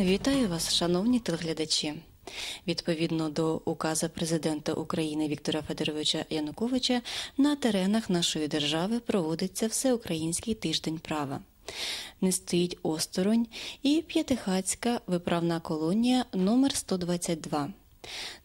Вітаю вас, шановні телеглядачі. Відповідно до указа президента України Віктора Федоровича Януковича на теренах нашої держави проводиться всеукраїнський тиждень права. Не стоїть осторонь і п'ятихацька виправна колонія номер 122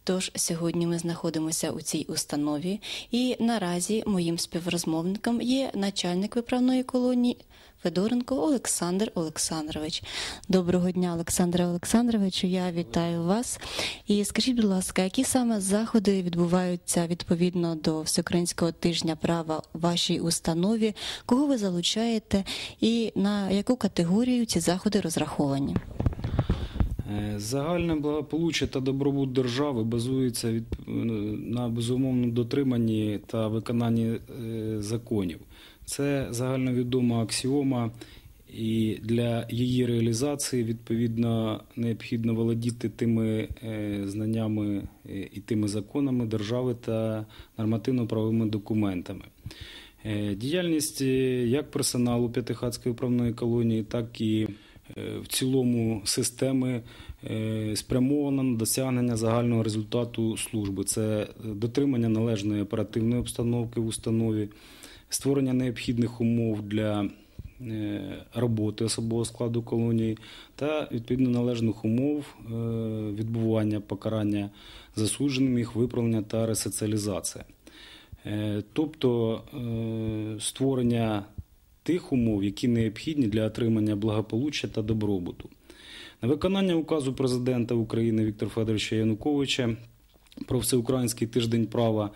Тож сьогодні ми знаходимося у цій установі, і наразі моїм співрозмовником є начальник виправної колонії Федоренко Олександр Олександрович. Доброго дня, Олександре Олександровичу. Я вітаю вас. І скажіть, будь ласка, які саме заходи відбуваються відповідно до всеукраїнського тижня права в вашій установі? Кого ви залучаєте, і на яку категорію ці заходи розраховані? Е, Загальне благополуччя та добробут держави базується від, на безумовному дотриманні та виконанні е, законів. Це загальновідома аксіома, і для її реалізації відповідно необхідно володіти тими е, знаннями і тими законами держави та нормативно-правовими документами. Діяльність як персоналу П'ятихатської управної колонії, так і в цілому системи спрямована на досягнення загального результату служби. Це дотримання належної оперативної обстановки в установі, створення необхідних умов для роботи особового складу колонії та відповідно належних умов відбування покарання засудженим, їх виправлення та ресоціалізація. Тобто створення тих умов, які необхідні для отримання благополуччя та добробуту. На виконання указу президента України Віктора Федоровича Януковича про всеукраїнський тиждень права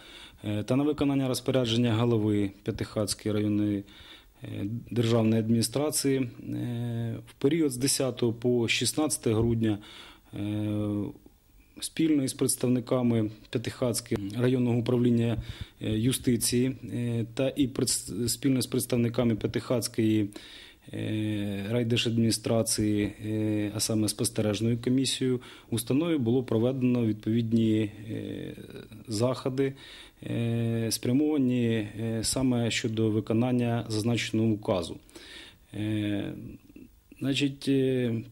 та на виконання розпорядження голови П'ятихатської районної державної адміністрації в період з 10 по 16 грудня спільно із представниками П'ятихатського районного управління юстиції та і спільно з представниками П'ятихатської райдержадміністрації, а саме спостережною комісією, в установі було проведено відповідні заходи, спрямовані саме щодо виконання зазначеного указу. Значить,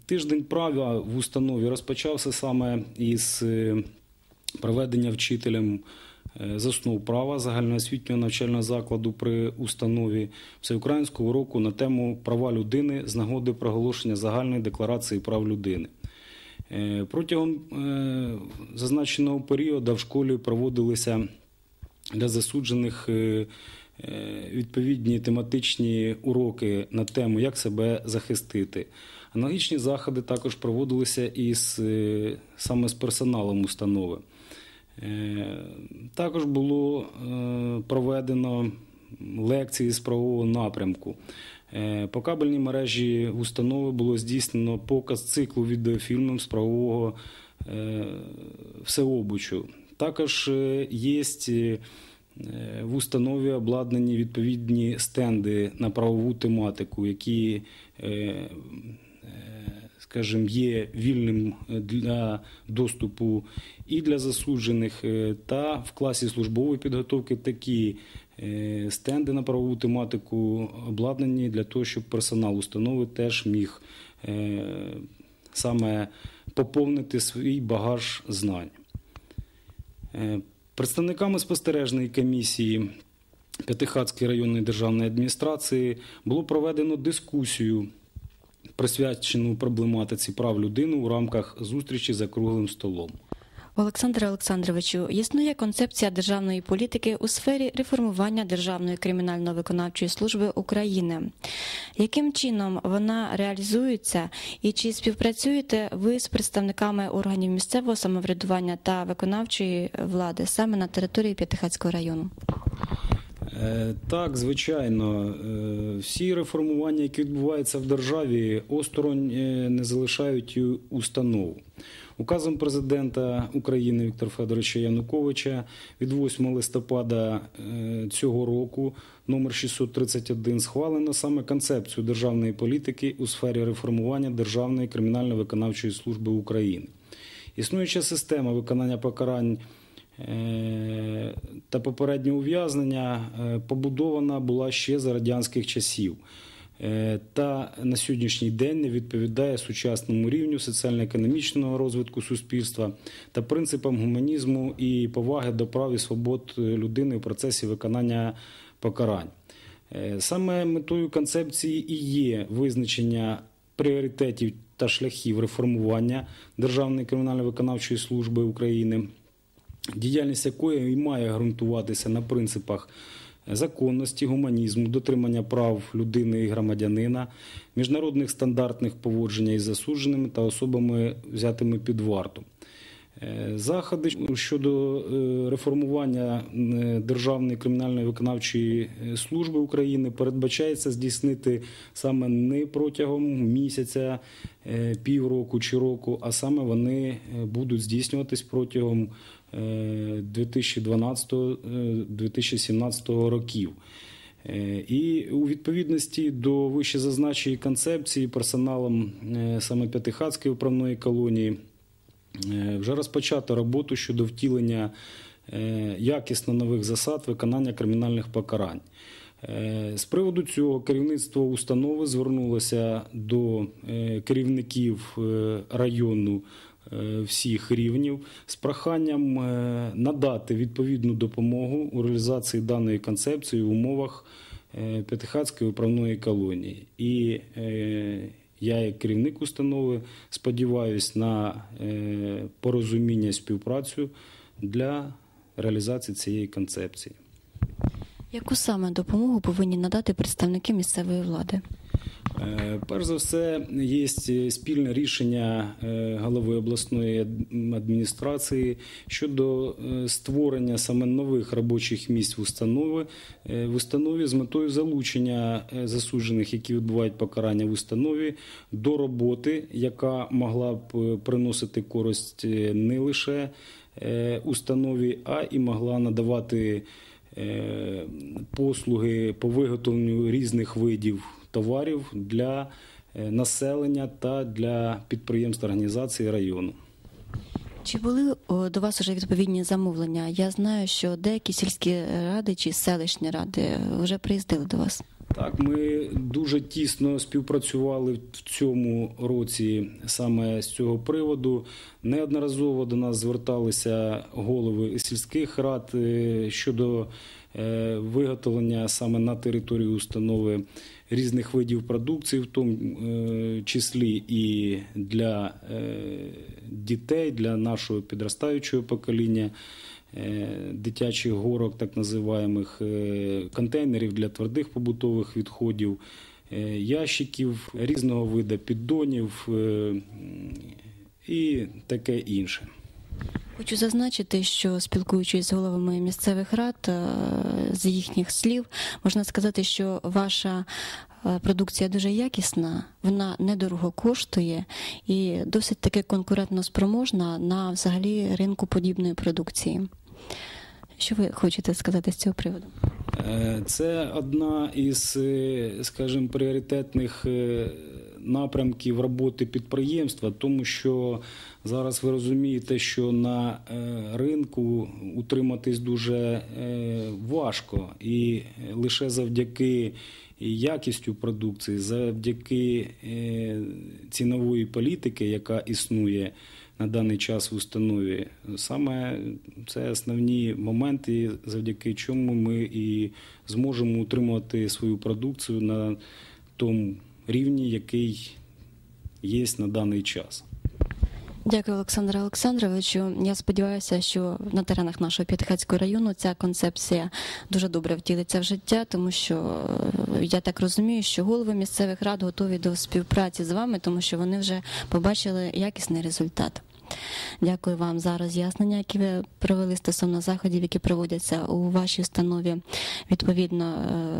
тиждень права в установі розпочався саме із проведення вчителем з основ права загальноосвітнього навчального закладу при установі всеукраїнського року на тему права людини з нагоди проголошення загальної декларації прав людини. Протягом зазначеного періоду в школі проводилися для засуджених відповідні тематичні уроки на тему, як себе захистити. Аналогічні заходи також проводилися із саме з персоналом установи. Також було проведено лекції з правового напрямку. По кабельній мережі установи було здійснено показ циклу відеофільмів з правового всеобучу. Також є в установі обладнані відповідні стенди на правову тематику, які, скажімо, є вільним для доступу і для засуджених, та в класі службової підготовки такі стенди на правову тематику обладнані для того, щоб персонал установи теж міг саме поповнити свій багаж знань. Представниками спостережної комісії П'ятихатської районної державної адміністрації було проведено дискусію, присвячену проблематиці прав людини у рамках зустрічі за круглим столом. Олександре Олександровичу, існує концепція державної політики у сфері реформування Державної кримінально-виконавчої служби України. Яким чином вона реалізується і чи співпрацюєте ви з представниками органів місцевого самоврядування та виконавчої влади саме на території П'ятихатського району? Так, звичайно, всі реформування, які відбуваються в державі, осторонь не залишають установ. Указом президента України Віктора Федоровича Януковича від 8 листопада цього року номер 631 схвалено саме концепцію державної політики у сфері реформування Державної кримінально-виконавчої служби України. Існуюча система виконання покарань та попереднього ув'язнення побудована була ще за радянських часів. Е, та на сьогоднішній день не відповідає сучасному рівню соціально-економічного розвитку суспільства та принципам гуманізму і поваги до прав і свобод людини в процесі виконання покарань. Е, Саме метою концепції і є визначення пріоритетів та шляхів реформування Державної кримінально-виконавчої служби України, діяльність якої і має ґрунтуватися на принципах законності, гуманізму, дотримання прав людини і громадянина, міжнародних стандартних поводження із засудженими та особами, взятими під варту. Е, Заходи щодо е, реформування е, Державної кримінальної виконавчої служби України передбачається здійснити саме не протягом місяця, півроку чи року, а саме вони будуть здійснюватись протягом е, 2012-2017 років. І у відповідності до вищезазначеної концепції персоналом саме П'ятихатської управної колонії вже розпочато роботу щодо втілення е, якісно нових засад виконання кримінальних покарань. Е, З приводу цього керівництво установи звернулося до е, керівників е, району е, всіх рівнів з проханням е, надати відповідну допомогу у реалізації даної концепції в умовах е, П'ятихатської управної колонії. І е, я, як керівник установи, сподіваюся на е, порозуміння співпрацю для реалізації цієї концепції. Яку саме допомогу повинні надати представники місцевої влади? Е, Перш за все, є спільне рішення е, голови обласної адміністрації щодо е, створення саме нових робочих місць в установі, в установі з метою залучення засуджених, які відбувають покарання в установі, до роботи, яка могла б приносити користь не лише установі, а і могла надавати послуги по виготовленню різних видів товарів для е, населення та для підприємств організації району. Чи були до вас вже відповідні замовлення? Я знаю, що деякі сільські ради чи селищні ради вже приїздили до вас. Так, ми дуже тісно співпрацювали в цьому році саме з цього приводу. Неодноразово до нас зверталися голови сільських рад е, щодо е, виготовлення саме на території установи різних видів продукції, в тому е, числі і для е, дітей, для нашого підростаючого покоління. е, Дитячих горок, так називаємих контейнерів для твердих побутових відходів, ящиків різного виду піддонів і таке інше. Хочу зазначити, що спілкуючись з головами місцевих рад, е, з їхніх слів, можна сказати, що ваша е, продукція дуже якісна, вона недорого коштує і досить таки конкурентно спроможна на взагалі ринку подібної продукції. Що ви хочете сказати з цього приводу? Е, Це одна із, скажімо, пріоритетних напрямків роботи підприємства, тому що зараз ви розумієте, що на е, ринку утриматись дуже е, важко, і лише завдяки якістю продукції, завдяки е, цінової політики, яка існує на даний час в установі. Саме це основні моменти, завдяки чому ми і зможемо утримувати свою продукцію на тому рівні, який є на даний час. Дякую, Олександре Олександровичу. Я сподіваюся, що на теренах нашого П'ятихатського району ця концепція дуже добре втілиться в життя, тому що е, я так розумію, що голови місцевих рад готові до співпраці з вами, тому що вони вже побачили якісний результат. Дякую вам за роз'яснення, які ви провели стосовно заходів, які проводяться у вашій установі відповідно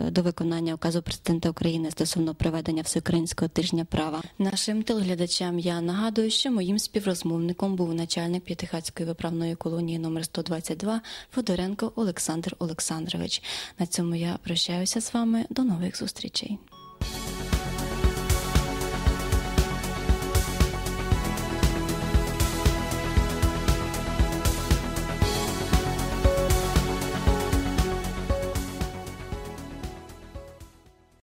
е, до виконання указу президента України стосовно проведення всеукраїнського тижня права. Нашим телеглядачам я нагадую, що моїм співрозмовником був начальник П'ятихатської виправної колонії номер 122 Федоренко Олександр Олександрович. На цьому я прощаюся з вами. До нових зустрічей.